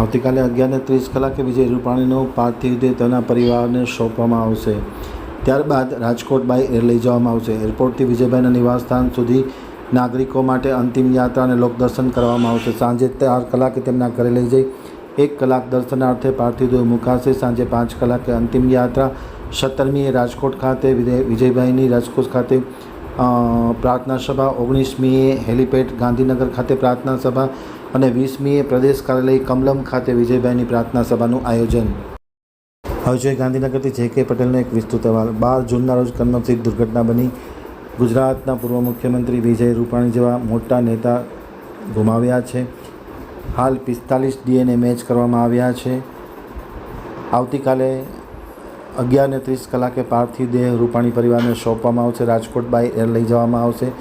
આવતીકાલે અગિયારને ત્રીસ કલાકે વિજય રૂપાણીનો પાર્થિવ તેના પરિવારને સોંપવામાં આવશે. ત્યારબાદ રાજકોટ બાય એર લઈ જવામાં આવશે. એરપોર્ટથી વિજયભાઈના નિવાસસ્થાન સુધી નાગરિકો માટે અંતિમ યાત્રા અને લોકદર્શન કરવામાં આવશે. સાંજે ચાર કલાકે તેમના ઘરે લઈ જઈ એક કલાક દર્શનાર્થે પાર્થિવ મુકાશે. સાંજે પાંચ કલાકે અંતિમ યાત્રા સત્તરમીએ રાજકોટ ખાતે વિજયભાઈની રાજકોટ ખાતે પ્રાર્થના સભા. ઓગણીસમીએ હેલિપેડ ગાંધીનગર ખાતે પ્રાર્થના સભા. અને વીસમીએ પ્રદેશ કાર્યાલય કમલમ ખાતે વિજયભાઈની પ્રાર્થના સભાનું આયોજન. હવે ગાંધીનગરથી જે કે પટેલનો એક વિસ્તૃત અહેવાલ. બાર જૂનના રોજ કમનસીબ દુર્ઘટના બની. ગુજરાતના પૂર્વ મુખ્યમંત્રી વિજય રૂપાણી જેવા મોટા નેતા ગુમાવ્યા છે. હાલ પિસ્તાલીસ ડીએનએ મેચ કરવામાં આવ્યા છે. આવતીકાલે અગિયારને ત્રીસ કલાકે પાર્થિવ દેહ રૂપાણી પરિવારને સોંપવામાં આવશે. રાજકોટ બાય એર લઈ જવામાં આવશે.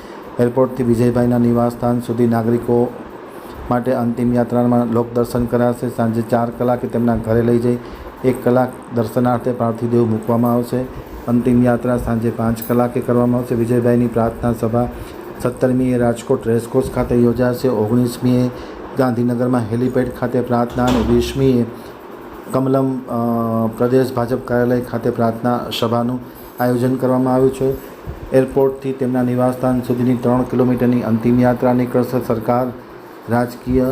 એરપોર્ટથી વિજયભાઈના નિવાસસ્થાન સુધી નાગરિકો માટે અંતિમ યાત્રામાં લોકદર્શન કરાશે. સાંજે ચાર કલાકે તેમના ઘરે લઈ જઈ એક કલાક દર્શનાર્થે પાર્થિવદેવ મૂકવામાં આવશે. અંતિમ યાત્રા સાંજે પાંચ કલાકે કરવામાં આવશે. વિજયભાઈની પ્રાર્થના સભા સત્તરમીએ રાજકોટ રેસકોર્સ ખાતે યોજાશે. ઓગણીસમીએ ગાંધીનગરમાં હેલિપેડ ખાતે પ્રાર્થના અને વીસમીએ કમલમ પ્રદેશ ભાજપ કાર્યાલય ખાતે પ્રાર્થના સભાનું આયોજન કરવામાં આવ્યું છે. એરપોર્ટથી તેમના નિવાસસ્થાન સુધીની ત્રણ કિલોમીટરની અંતિમ યાત્રા નીકળશે. સરકાર રાજકીય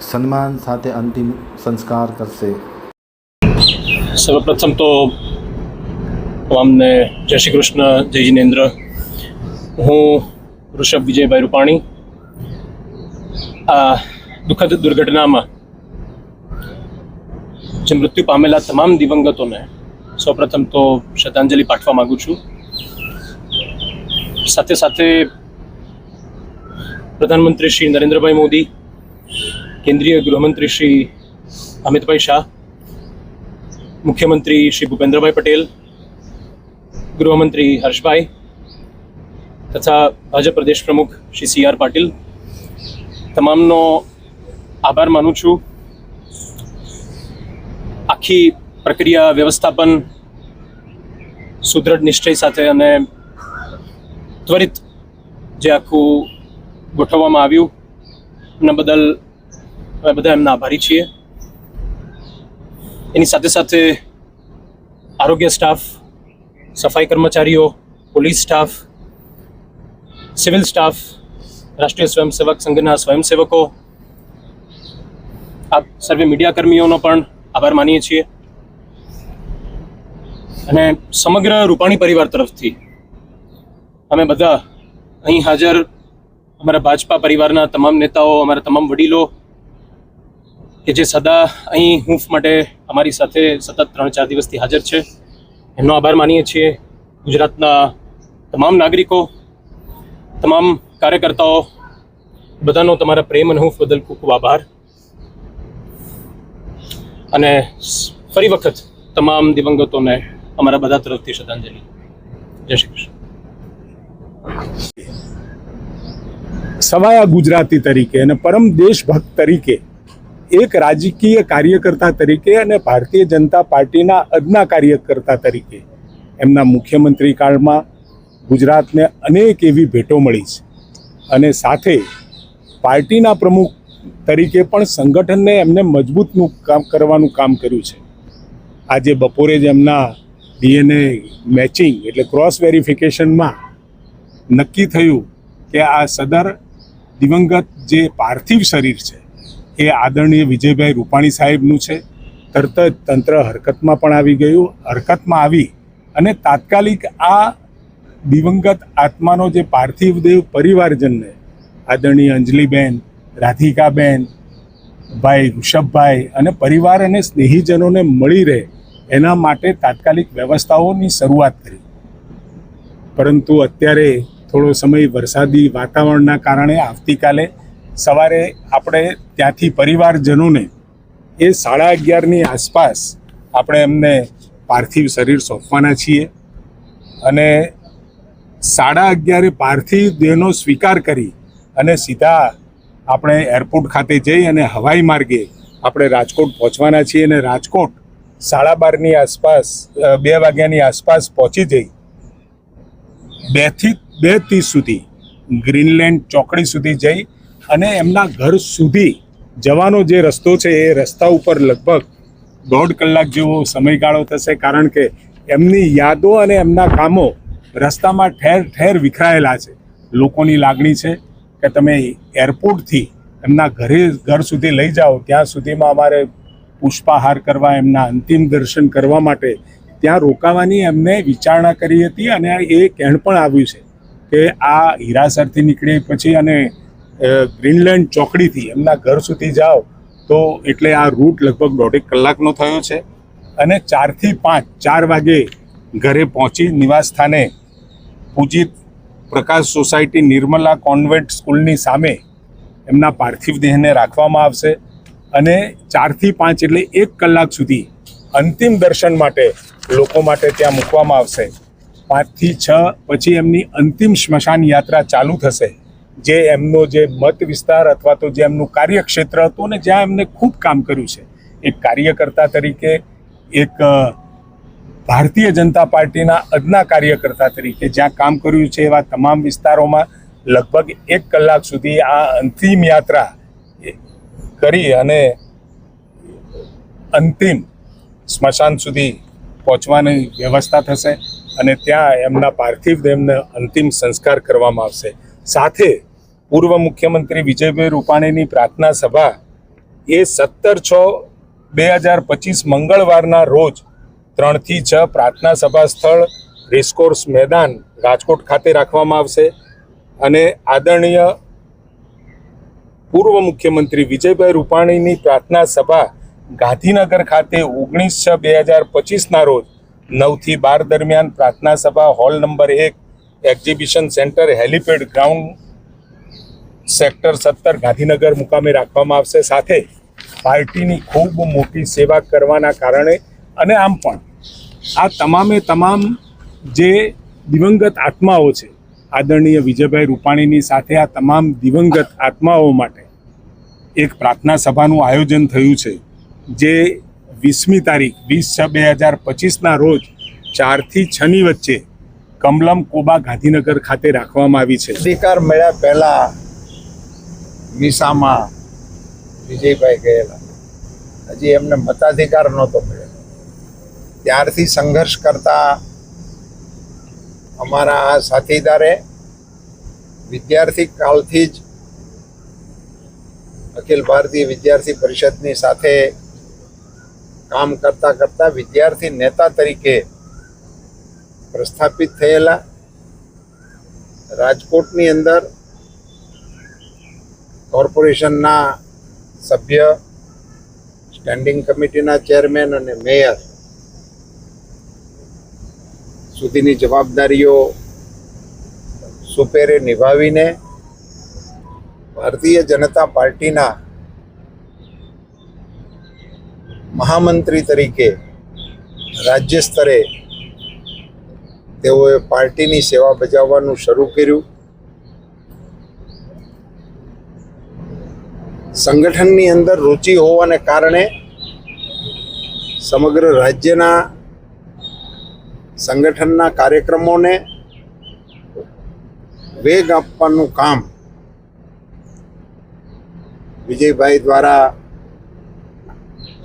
સન્માન સાથે અંતિમ સંસ્કાર કરશે. સર્વપ્રથમ તો અમને જય શ્રી કૃષ્ણ, જય જિનેન્દ્ર. હું ઋષભ વિજયભાઈ રૂપાણી. આ દુઃખદ દુર્ઘટનામાં જે મૃત્યુ પામેલા તમામ દિવંગતોને સૌપ્રથમ તો શ્રદ્ધાંજલિ પાઠવા માગું છું. સાથે સાથે પ્રધાનમંત્રી શ્રી નરેન્દ્રભાઈ મોદી, કેન્દ્રીય ગૃહમંત્રી શ્રી અમિતભાઈ શાહ, મુખ્યમંત્રી શ્રી ભૂપેન્દ્રભાઈ પટેલ, ગૃહમંત્રી હર્ષભાઈ તથા ભાજપ પ્રદેશ પ્રમુખ શ્રી સી આર પાટીલ. તમામનો આભાર માનું છું. આખી પ્રક્રિયા વ્યવસ્થાપન, સુદૃઢ નિશ્ચય સાથે અને ત્વરિત જે આખું ગોઠવવામાં આવ્યું. એના બદલ અમે બધા એમના આભારી છીએ. એની સાથે સાથે આરોગ્ય સ્ટાફ, સફાઈ કર્મચારીઓ, પોલીસ સ્ટાફ, સિવિલ સ્ટાફ, રાષ્ટ્રીય સ્વયંસેવક સંઘના સ્વયંસેવકો આ સર્વે મીડિયા કર્મીઓનો પણ આભાર માનીએ છીએ. અને સમગ્ર રૂપાણી પરિવાર તરફથી અમે બધા અહીં હાજર અમારા ભાજપા પરિવારના તમામ નેતાઓ, અમારા તમામ વડીલો, કે જે સદા અહીં હૂંફ માટે અમારી સાથે સતત ત્રણ ચાર દિવસથી હાજર છે. એમનો આભાર માનીએ છીએ. ગુજરાતના તમામ નાગરિકો, તમામ કાર્યકર્તાઓ, બધાનો તમારા પ્રેમ અને હૂંફ બદલ ખૂબ ખૂબ આભાર. અને ફરી વખત તમામ દિવંગતોને અમારા બધા તરફથી શ્રદ્ધાંજલિ. જય શ્રી કૃષ્ણ. સવાયા ગુજરાતી તરીકે અને પરમ દેશભક્ત તરીકે, એક રાજકીય કાર્યકર્તા તરીકે અને ભારતીય જનતા પાર્ટીના અદના કાર્યકર્તા તરીકે એમના મુખ્યમંત્રી કાળમાં ગુજરાતને અનેક એવી ભેટો મળી છે. અને સાથે પાર્ટીના પ્રમુખ તરીકે પણ સંગઠનને એમને મજબૂતનું કામ કરવાનું કામ કર્યું છે. આજે બપોરે જ એમના ડીએનએ મેચિંગ એટલે ક્રોસ વેરિફિકેશનમાં નક્કી થયું કે આ સદર દિવંગત જે પાર્થિવ શરીર છે, એ આદરણીય વિજયભાઈ રૂપાણી સાહેબનું છે. તરત જ તંત્ર હરકતમાં પણ આવી ગયું. હરકતમાં આવી અને તાત્કાલિક આ દિવંગત આત્માનો જે પાર્થિવ દેવ પરિવારજનને આદરણીય અંજલિબેન, રાધિકાબેન, ભાઈ ઋષભભાઈ અને પરિવાર અને સ્નેહીજનોને મળી રહે એના માટે તાત્કાલિક વ્યવસ્થાઓની શરૂઆત કરી. પરંતુ અત્યારે થોડો સમય વરસાદી વાતાવરણના કારણે આવતીકાલે સવારે આપણે ત્યાંથી પરિવારજનોને એ સાડા અગિયારની આસપાસ આપણે એમને પાર્થિવ શરીર સોંપવાના છીએ અને સાડા અગિયારે પાર્થિવ દેહનો સ્વીકાર કરી અને સીધા આપણે એરપોર્ટ ખાતે જઈ અને હવાઈ માર્ગે આપણે રાજકોટ પહોંચવાના છીએ અને રાજકોટ સાડા બારની આસપાસ બે વાગ્યાની આસપાસ પહોંચી જઈ. બેથી બે ત્રીસ સુધી ગ્રીનલેન્ડ ચોકડી સુધી જઈ અને એમના ઘર સુધી જવાનો જે રસ્તો છે એ રસ્તા ઉપર લગભગ દોઢ કલાક જેવો સમયગાળો થશે કારણ કે એમની યાદો અને એમના કામો રસ્તામાં ઠેર ઠેર વિખરાયેલા છે. લોકોની લાગણી છે કે તમે એરપોર્ટથી એમના ઘરે ઘર સુધી લઈ જાઓ, ત્યાં સુધીમાં અમારે પુષ્પાહાર કરવા, એમના અંતિમ દર્શન કરવા માટે ત્યાં રોકાવાની એમને વિચારણા કરી હતી અને એ કહેણ પણ આવ્યું છે. કે આ હીરાસરથી નીકળી પછી અને ગ્રીનલેન્ડ ચોકડીથી એમના ઘર સુધી જાઓ, તો એટલે આ રૂટ લગભગ દોઢેક કલાકનો થયો છે. અને ચારથી પાંચ, ચાર વાગે ઘરે પહોંચી નિવાસ સ્થાને પૂજિત પ્રકાશ સોસાયટી નિર્મલા કોન્વેન્ટ સ્કૂલની સામે એમના પાર્થિવ દેહને રાખવામાં આવશે. અને ચારથી પાંચ એટલે એક કલાક સુધી અંતિમ દર્શન માટે લોકો માટે ત્યાં મૂકવામાં આવશે. પાંચથી છ પછી એમની અંતિમ સ્મશાન યાત્રા ચાલુ થશે. જે એમનો જે મત વિસ્તાર અથવા તો જે એમનું કાર્યક્ષેત્ર હતું ને જ્યાં એમને ખૂબ કામ કર્યું છે. એક કાર્યકર્તા તરીકે, એક ભારતીય જનતા પાર્ટીના અદના કાર્યકર્તા તરીકે જ્યાં કામ કર્યું છે એવા તમામ વિસ્તારોમાં લગભગ એક કલાક સુધી આ અંતિમ યાત્રા કરી અને અંતિમ સ્મશાન સુધી પહોંચવાની વ્યવસ્થા થશે. અને ત્યાં એમના પાર્થિવ દેહને અંતિમ સંસ્કાર કરવામાં આવશે. સાથે પૂર્વ મુખ્યમંત્રી વિજયભાઈ રૂપાણીની પ્રાર્થના સભા એ સત્તર છ બે હજાર પચીસ મંગળવારના રોજ ત્રણથી છ પ્રાર્થના સભા સ્થળ રેસકોર્સ મેદાન રાજકોટ ખાતે રાખવામાં આવશે. અને આદરણીય પૂર્વ મુખ્યમંત્રી વિજયભાઈ રૂપાણીની પ્રાર્થના સભા ગાંધીનગર ખાતે ઓગણીસ છ બે હજાર પચીસના રોજ નવથી બાર દરમિયાન પ્રાર્થના સભા, હોલ નંબર એક, exhibition centre, helipad ground sector સત્તર, ગાંધીનગર મુકામે રાખવામાં આવશે. સાથે પાર્ટીની ખૂબ મોટી સેવા કરવાના કારણે અને આમ પણ આ તમામે તમામ જે દિવંગત આત્માઓ છે, આદરણીય વિજયભાઈ રૂપાણીની સાથે આ તમામ દિવંગત આત્માઓ માટે એક પ્રાર્થના સભાનું આયોજન થયું છે, જે વીસમી તારીખ, વીસ છ બે હજાર પચીસના રોજ ચારથી છની વચ્ચે કમલમ કોબા ગાંધીનગર ખાતે રાખવામાં આવી છે. અધિકાર મળ્યા પહેલા વિસામાં વિજયભાઈ ગયેલા. હજી એમને મતાધિકાર નહોતો મળ્યો. ત્યારથી સંઘર્ષ કરતા અમારા આ સાથીદારે વિદ્યાર્થી કાલથી જ અખિલ ભારતીય વિદ્યાર્થી પરિષદની સાથે કામ કરતા કરતા વિદ્યાર્થી નેતા તરીકે પ્રસ્થાપિત થયેલા રાજકોટની અંદર કોર્પોરેશનના સભ્ય, સ્ટેન્ડિંગ કમિટીના ચેરમેન અને મેયર સુધીની જવાબદારીઓ સુપેરે નિભાવીને ભારતીય જનતા પાર્ટીના મહામંત્રી તરીકે રાજ્ય સ્તરે તેઓએ પાર્ટીની સેવા બજાવવાનું શરૂ કર્યું. સંગઠનની અંદર રુચિ હોવાને કારણે સમગ્ર રાજ્યના સંગઠનના કાર્યક્રમોને વેગ આપવાનું કામ વિજયભાઈ દ્વારા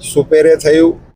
સુપેરે થયું.